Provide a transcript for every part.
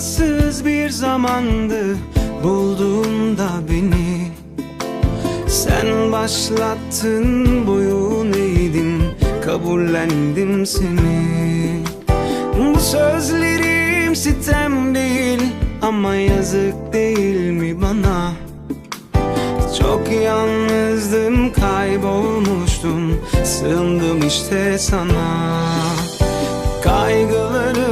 savunmasız bir zamandı bulduğunda beni. Sen başlattın boyun eğdim kabullendim seni. Bu sözlerim sitem değil ama yazık değil mi bana? Çok yalnızdım kaybolmuştum Sığındım işte sana. Kaygılarım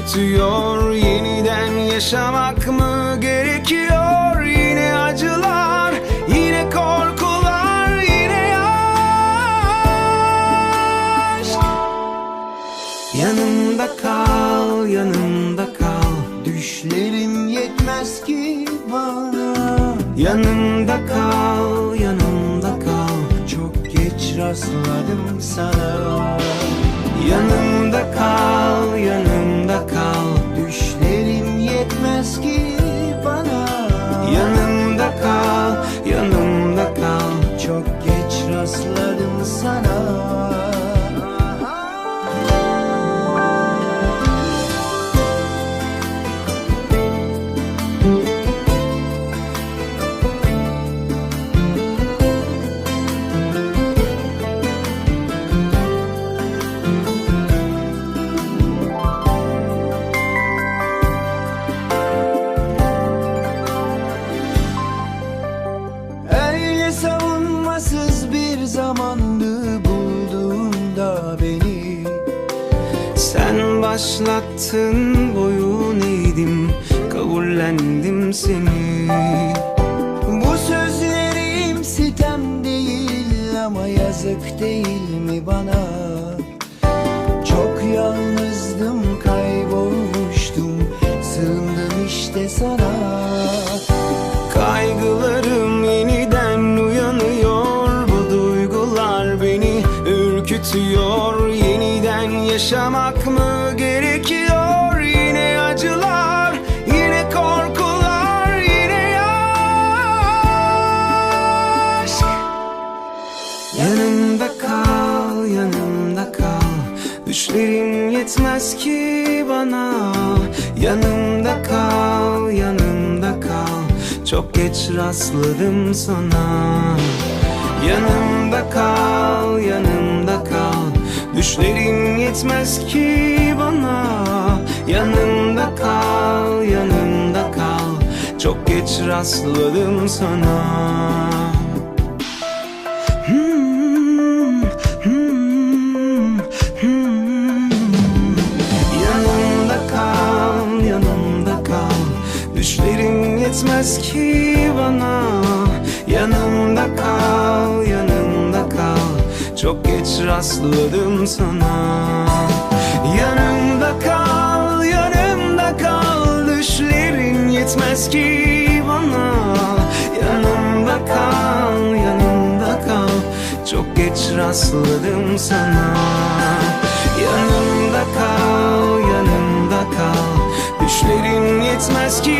ürkütüyor Yeniden yaşamak mı gerekiyor? Yine acılar, yine korkular, yine aşk. Yanımda kal, yanımda kal. Düşlerim yetmez ki bana. Yanımda kal, yanımda kal. Çok geç rastladım sana. Yanımda kal, yanımda rastladım sana başlattın boyun eğdim Kabullendim seni. Bu sözlerim sitem değil ama yazık değil mi bana Yeniden yaşamak mı gerekiyor? Yine acılar, yine korkular, yine aşk Yanımda kal, yanımda kal. Düşlerim yetmez ki bana. Yanımda kal, yanımda kal. Çok geç rastladım sana. Yanımda kal, yanımda Düşlerim yetmez ki bana. Yanımda kal, yanımda kal. Çok geç rastladım sana. Hmm, kal, yanımda kal. Düşlerim yetmez ki bana. Yanımda kal Çok geç rastladım sana. Yanımda kal, yanımda kal. Düşlerim yetmez ki bana. Yanımda kal, yanımda kal. Çok geç rastladım sana. Yanımda kal, yanımda kal. Düşlerim yetmez ki